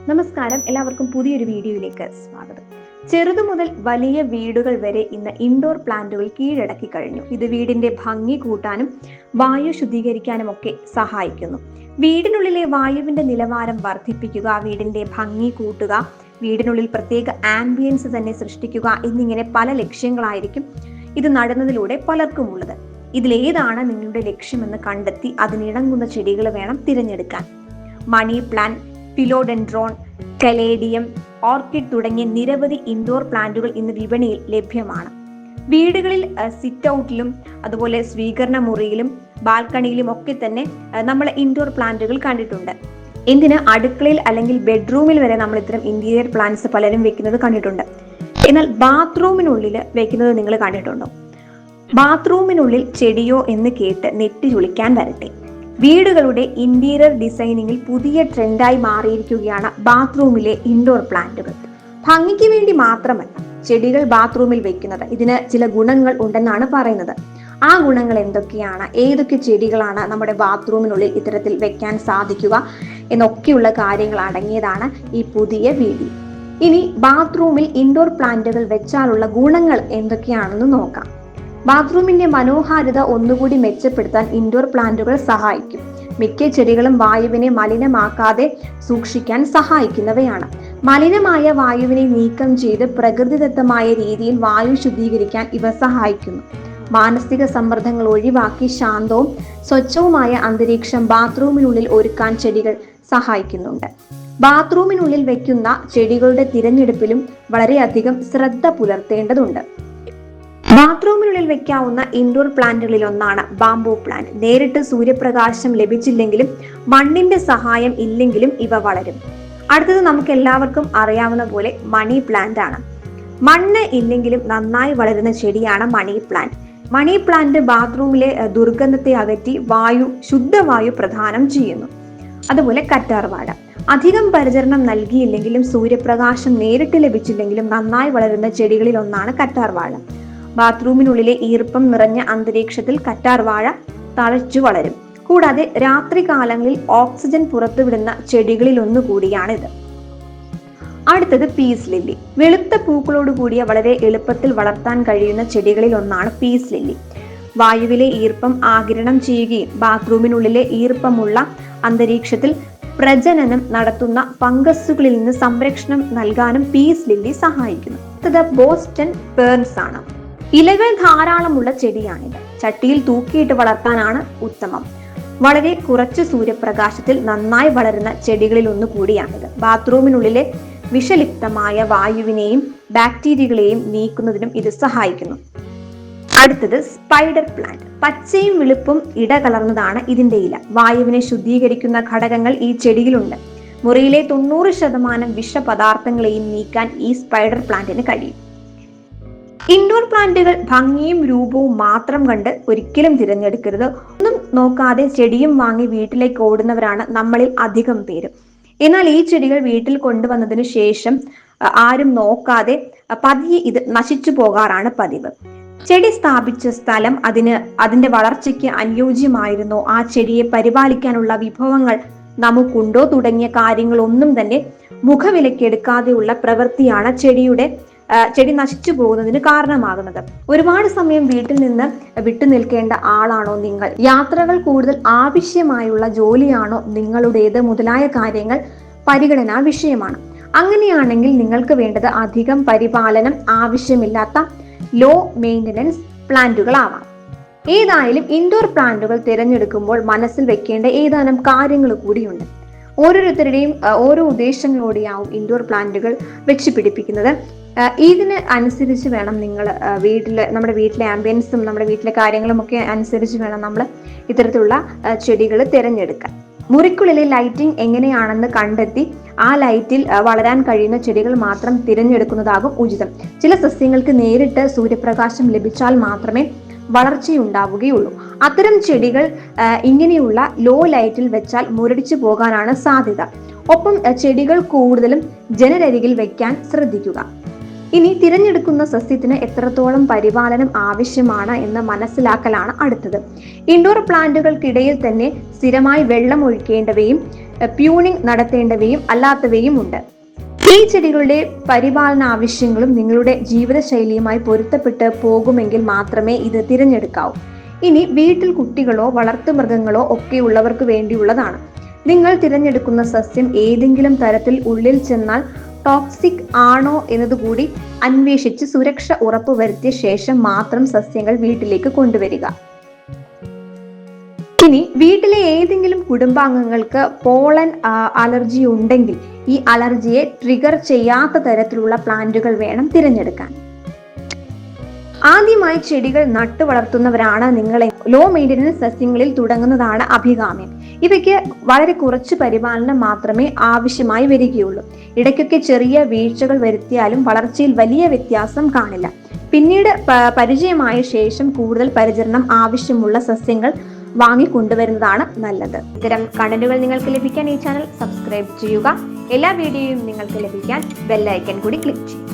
നമസ്കാരം. എല്ലാവർക്കും പുതിയൊരു വീഡിയോയിലേക്ക് സ്വാഗതം. ചെറുതു മുതൽ വലിയ വീടുകൾ വരെ ഇന്ന് ഇൻഡോർ പ്ലാന്റുകൾ കീഴടക്കി കഴിഞ്ഞു. ഇത് വീടിന്റെ ഭംഗി കൂട്ടാനും വായു ശുദ്ധീകരിക്കാനും ഒക്കെ സഹായിക്കുന്നു. വീടിനുള്ളിലെ വായുവിന്റെ നിലവാരം വർദ്ധിപ്പിക്കുക വീടിന്റെ ഭംഗി കൂട്ടുക വീടിനുള്ളിൽ പ്രത്യേക ആംബിയൻസ് തന്നെ സൃഷ്ടിക്കുക എന്നിങ്ങനെ പല ലക്ഷ്യങ്ങളായിരിക്കും ഇത് നടുന്നതിലൂടെ പലർക്കും ഉള്ളത്. ഇതിലേതാണ് നിങ്ങളുടെ ലക്ഷ്യമെന്ന് കണ്ടെത്തി അതിനിണങ്ങുന്ന ചെടികൾ വേണം തിരഞ്ഞെടുക്കാൻ. Money plant philodendron caladium orchid തുടങ്ങിയ നിരവധി ഇൻഡോർ പ്ലാന്റുകൾ ഇന്ന് വിപണിയിൽ ലഭ്യമാണ്. വീടുകളിൽ സിറ്റ് ഔട്ടിലും അതുപോലെ സ്വീകരണ മുറിയിലും ബാൽക്കണിയിലും ഒക്കെ തന്നെ നമ്മൾ ഇൻഡോർ പ്ലാന്റുകൾ കണ്ടിട്ടുണ്ട്. എന്തിന് അടുക്കളയിൽ അല്ലെങ്കിൽ ബെഡ്റൂമിൽ വരെ നമ്മൾ ഇത്തരം ഇന്റീരിയർ പ്ലാന്റ്സ് പലരും വെക്കുന്നത് കണ്ടിട്ടുണ്ട്. എന്നാൽ ബാത്റൂമിനുള്ളിൽ വെക്കുന്നത് നിങ്ങൾ കണ്ടിട്ടുണ്ടോ? ബാത്റൂമിനുള്ളിൽ ചെടിയോ എന്ന് കേട്ട് നെറ്റി ചുളിക്കാൻ വരട്ടെ. വീടുകളുടെ ഇന്റീരിയർ ഡിസൈനിങ്ങിൽ പുതിയ ട്രെൻഡായി മാറിയിരിക്കുകയാണ് ബാത്റൂമിലെ ഇൻഡോർ പ്ലാന്റുകൾ. ഭംഗിക്ക് വേണ്ടി മാത്രമല്ല ചെടികൾ ബാത്റൂമിൽ വെക്കുന്നത്. ഇതിന് ചില ഗുണങ്ങൾ ഉണ്ടെന്നാണ് പറയുന്നത്. ആ ഗുണങ്ങൾ എന്തൊക്കെയാണ്? ഏതൊക്കെ ചെടികളാണ് നമ്മുടെ ബാത്റൂമിനുള്ളിൽ ഇത്തരത്തിൽ വെക്കാൻ സാധിക്കുക എന്നൊക്കെയുള്ള കാര്യങ്ങൾ അടങ്ങിയതാണ് ഈ പുതിയ വീഡിയോ. ഇനി ബാത്റൂമിൽ ഇൻഡോർ പ്ലാന്റുകൾ വെച്ചാലുള്ള ഗുണങ്ങൾ എന്തൊക്കെയാണെന്ന് നോക്കാം. ബാത്റൂമിന്റെ മനോഹാരിത ഒന്നുകൂടി മെച്ചപ്പെടുത്താൻ ഇൻഡോർ പ്ലാന്റുകൾ സഹായിക്കും. മിക്ക ചെടികളും വായുവിനെ മലിനമാക്കാതെ സൂക്ഷിക്കാൻ സഹായിക്കുന്നവയാണ്. മലിനമായ വായുവിനെ നീക്കം ചെയ്ത് പ്രകൃതിദത്തമായ രീതിയിൽ വായു ശുദ്ധീകരിക്കാൻ ഇവ സഹായിക്കുന്നു. മാനസിക സമ്മർദ്ദങ്ങൾ ഒഴിവാക്കി ശാന്തവും സ്വച്ഛവുമായ അന്തരീക്ഷം ബാത്റൂമിനുള്ളിൽ ഒരുക്കാൻ ചെടികൾ സഹായിക്കുന്നുണ്ട്. ബാത്റൂമിനുള്ളിൽ വെക്കുന്ന ചെടികളുടെ തിരഞ്ഞെടുപ്പിലും വളരെയധികം ശ്രദ്ധ പുലർത്തേണ്ടതുണ്ട്. ബാത്റൂമിനുള്ളിൽ വെക്കാവുന്ന ഇൻഡോർ പ്ലാന്റുകളിൽ ഒന്നാണ് ബാംബൂ പ്ലാന്റ്. നേരിട്ട് സൂര്യപ്രകാശം ലഭിച്ചില്ലെങ്കിലും മണ്ണിന്റെ സഹായം ഇല്ലെങ്കിലും ഇവ വളരും. അടുത്തത് നമുക്ക് എല്ലാവർക്കും അറിയാവുന്ന പോലെ മണി പ്ലാന്റ് ആണ്. മണ്ണ് ഇല്ലെങ്കിലും നന്നായി വളരുന്ന ചെടിയാണ് മണി പ്ലാന്റ്. മണി പ്ലാന്റ് ബാത്റൂമിലെ ദുർഗന്ധത്തെ അകറ്റി വായു ശുദ്ധവായു പ്രധാനം ചെയ്യുന്നു. അതുപോലെ കറ്റാർവാഴ. അധികം പരിചരണം നൽകിയില്ലെങ്കിലും സൂര്യപ്രകാശം നേരിട്ട് ലഭിച്ചില്ലെങ്കിലും നന്നായി വളരുന്ന ചെടികളിൽ ഒന്നാണ് കറ്റാർവാഴ. ബാത്റൂമിനുള്ളിലെ ഈർപ്പം നിറഞ്ഞ അന്തരീക്ഷത്തിൽ കറ്റാർ വാഴ തഴച്ചു വളരും. കൂടാതെ രാത്രി കാലങ്ങളിൽ ഓക്സിജൻ പുറത്തുവിടുന്ന ചെടികളിൽ ഒന്നുകൂടിയാണിത് അടുത്തത് പീസ് ലില്ലി. വെളുത്ത പൂക്കളോട് കൂടിയ വളരെ എളുപ്പത്തിൽ വളർത്താൻ കഴിയുന്ന ചെടികളിൽ ഒന്നാണ് പീസ് ലില്ലി. വായുവിലെ ഈർപ്പം ആകിരണം ചെയ്യുകയും ബാത്റൂമിനുള്ളിലെ ഈർപ്പമുള്ള അന്തരീക്ഷത്തിൽ പ്രജനനം നടത്തുന്ന ഫംഗസുകളിൽ നിന്ന് സംരക്ഷണം നൽകാനും പീസ് ലില്ലി സഹായിക്കുന്നു. അടുത്തത് ബോസ്റ്റൺ പേൺസ് ആണ്. ഇലകൾ ധാരാളമുള്ള ചെടിയാണിത്. ചട്ടിയിൽ തൂക്കിയിട്ട് വളർത്താനാണ് ഉത്തമം. വളരെ കുറച്ച് സൂര്യപ്രകാശത്തിൽ നന്നായി വളരുന്ന ചെടികളിൽ ഒന്ന് കൂടിയാണിത്. ബാത്റൂമിനുള്ളിലെ വിഷലിപ്തമായ വായുവിനെയും ബാക്ടീരിയകളെയും നീക്കുന്നതിനും ഇത് സഹായിക്കുന്നു. അടുത്തത് സ്പൈഡർ പ്ലാന്റ്. പച്ചയും വെളുപ്പും ഇടകലർന്നതാണ് ഇതിന്റെ ഇല. വായുവിനെ ശുദ്ധീകരിക്കുന്ന ഘടകങ്ങൾ ഈ ചെടിയിലുണ്ട്. മുറിയിലെ തൊണ്ണൂറ് ശതമാനം വിഷപദാർത്ഥങ്ങളെയും നീക്കാൻ ഈ സ്പൈഡർ പ്ലാന്റിന് കഴിയും. ഇൻഡോർ പ്ലാന്റുകൾ ഭംഗിയും രൂപവും മാത്രം കണ്ട് ഒരിക്കലും തിരഞ്ഞെടുക്കരുത്. ഒന്നും നോക്കാതെ ചെടിയും വാങ്ങി വീട്ടിലേക്ക് ഓടുന്നവരാണ് നമ്മളിൽ അധികം പേരും. എന്നാൽ ഈ ചെടികൾ വീട്ടിൽ കൊണ്ടുവന്നതിന് ശേഷം ആരും നോക്കാതെ പതിയെ ഇത് നശിച്ചു പോകാറാണ് പതിവ്. ചെടി സ്ഥാപിച്ച സ്ഥലം അതിന് അതിന്റെ വളർച്ചയ്ക്ക് അനുയോജ്യമായിരുന്നോ. ആ ചെടിയെ പരിപാലിക്കാനുള്ള വിഭവങ്ങൾ നമുക്കുണ്ടോ തുടങ്ങിയ കാര്യങ്ങളൊന്നും തന്നെ മുഖവിലക്കെടുക്കാതെയുള്ള പ്രവൃത്തിയാണ് ചെടിയുടെ ചെടി നശിച്ചു പോകുന്നതിന് കാരണമാകുന്നത്. ഒരുപാട് സമയം വീട്ടിൽ നിന്ന് വിട്ടു നിൽക്കേണ്ട ആളാണോ നിങ്ങൾ? യാത്രകൾ കൂടുതൽ ആവശ്യമായുള്ള ജോലിയാണോ നിങ്ങളുടേത്? മുതലായ കാര്യങ്ങൾ പരിഗണനാ വിഷയമാണ്. അങ്ങനെയാണെങ്കിൽ നിങ്ങൾക്ക് വേണ്ടത് അധികം പരിപാലനം ആവശ്യമില്ലാത്ത ലോ മെയിന്റനൻസ് പ്ലാന്റുകളാവാം. ഏതായാലും ഇൻഡോർ പ്ലാന്റുകൾ തിരഞ്ഞെടുക്കുമ്പോൾ മനസ്സിൽ വെക്കേണ്ട ഏതാനും കാര്യങ്ങൾ കൂടിയുണ്ട്. ഓരോരുത്തരുടെയും ഓരോ ഉദ്ദേശങ്ങളോടെയാവും ഇൻഡോർ പ്ലാന്റുകൾ വെച്ച് പിടിപ്പിക്കുന്നത്. ഇതിന് അനുസരിച്ച് വേണം നിങ്ങൾ വീട്ടിൽ നമ്മുടെ വീട്ടിലെ ആംബിയൻസും നമ്മുടെ വീട്ടിലെ കാര്യങ്ങളും ഒക്കെ അനുസരിച്ച് വേണം നമ്മൾ ഇത്തരത്തിലുള്ള ചെടികൾ തിരഞ്ഞെടുക്കാൻ. മുറിക്കുള്ളിലെ ലൈറ്റിംഗ് എങ്ങനെയാണെന്ന് കണ്ടെത്തി ആ ലൈറ്റിൽ വളരാൻ കഴിയുന്ന ചെടികൾ മാത്രം തിരഞ്ഞെടുക്കുന്നതാകും ഉചിതം. ചില സസ്യങ്ങൾക്ക് നേരിട്ട് സൂര്യപ്രകാശം ലഭിച്ചാൽ മാത്രമേ വളർച്ചയുണ്ടാവുകയുള്ളൂ. അത്തരം ചെടികൾ ഇങ്ങനെയുള്ള ലോ ലൈറ്റിൽ വെച്ചാൽ മുരടിച്ചു പോകാനാണ് സാധ്യത. ഒപ്പം ചെടികൾ കൂടുതലും ജനരരികിൽ വെക്കാൻ ശ്രദ്ധിക്കുക. ഇനി തിരഞ്ഞെടുക്കുന്ന സസ്യത്തിന് എത്രത്തോളം പരിപാലനം ആവശ്യമാണ് എന്ന് മനസ്സിലാക്കലാണ് അടുത്തത്. ഇൻഡോർ പ്ലാന്റുകൾക്കിടയിൽ തന്നെ സ്ഥിരമായി വെള്ളം ഒഴിക്കേണ്ടവയും പ്യൂണിംഗ് നടത്തേണ്ടവയും അല്ലാത്തവയും ഉണ്ട് ഈ ചെടികളുടെ പരിപാലന ആവശ്യങ്ങളും നിങ്ങളുടെ ജീവിതശൈലിയുമായി പൊരുത്തപ്പെട്ട് പോകുമെങ്കിൽ മാത്രമേ ഇത് തിരഞ്ഞെടുക്കാവൂ. ഇനി വീട്ടിൽ കുട്ടികളോ വളർത്തുമൃഗങ്ങളോ ഒക്കെ ഉള്ളവർക്ക് വേണ്ടിയുള്ളതാണ്. നിങ്ങൾ തിരഞ്ഞെടുക്കുന്ന സസ്യം ഏതെങ്കിലും തരത്തിൽ ഉള്ളിൽ ചെന്നാൽ ടോക്സിക് ആണോ എന്നതുകൂടി അന്വേഷിച്ച് സുരക്ഷ ഉറപ്പുവരുത്തിയ ശേഷം മാത്രം സസ്യങ്ങൾ വീട്ടിലേക്ക് കൊണ്ടുവരിക. ഇനി വീട്ടിലെ ഏതെങ്കിലും കുടുംബാംഗങ്ങൾക്ക് പോളൻ അലർജി ഉണ്ടെങ്കിൽ ഈ അലർജിയെ ട്രിഗർ ചെയ്യാത്ത തരത്തിലുള്ള പ്ലാന്റുകൾ വേണം തിരഞ്ഞെടുക്കാൻ. ആദ്യമായി ചെടികൾ നട്ടു വളർത്തുന്നവരാണ് നിങ്ങളെ. ലോ മെയിന്റനൻസ് സസ്യങ്ങളിൽ തുടങ്ങുന്നതാണ് അഭികാമ്യം. ഇവയ്ക്ക് വളരെ കുറച്ച് പരിപാലനം മാത്രമേ ആവശ്യമായി വരികയുള്ളൂ. ഇടയ്ക്കൊക്കെ ചെറിയ വീഴ്ചകൾ വരുത്തിയാലും വളർച്ചയിൽ വലിയ വ്യത്യാസം കാണില്ല. പിന്നീട് പരിചയമായ ശേഷം കൂടുതൽ പരിചരണം ആവശ്യമുള്ള സസ്യങ്ങൾ വാങ്ങിക്കൊണ്ടുവരുന്നതാണ് നല്ലത്. ഇത്തരം കണ്ടന്റുകൾ നിങ്ങൾക്ക് ലഭിക്കാൻ ഈ ചാനൽ സബ്സ്ക്രൈബ് ചെയ്യുക. എല്ലാ വീഡിയോയും നിങ്ങൾക്ക് ലഭിക്കാൻ ബെല്ലൈക്കൻ കൂടി ക്ലിക്ക് ചെയ്യുക.